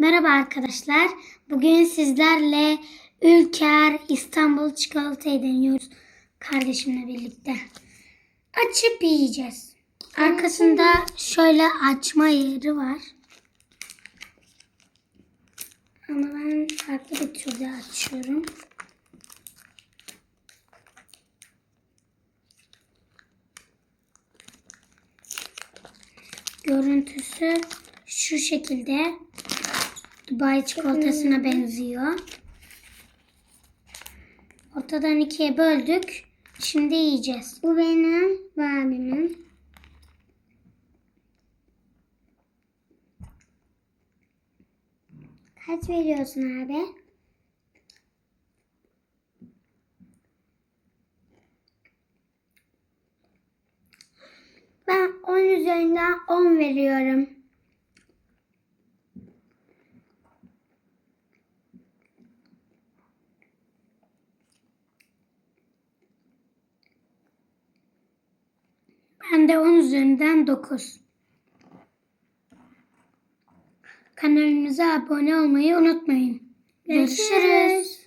Merhaba arkadaşlar. Bugün sizlerle Ülker İstanbul çikolatayı deniyoruz. Kardeşimle birlikte. Açıp yiyeceğiz. Arkasında şöyle açma yeri var. Ama ben farklı bir türde açıyorum. Görüntüsü şu şekilde. Dubai çikolatasına benziyor. Ortadan ikiye böldük. Şimdi yiyeceğiz. Bu benim, bu abimin. Kaç veriyorsun abi? Ben 10 üzerinden 10 veriyorum. Ben de 10 üzerinden 9. Kanalımıza abone olmayı unutmayın. Görüşürüz.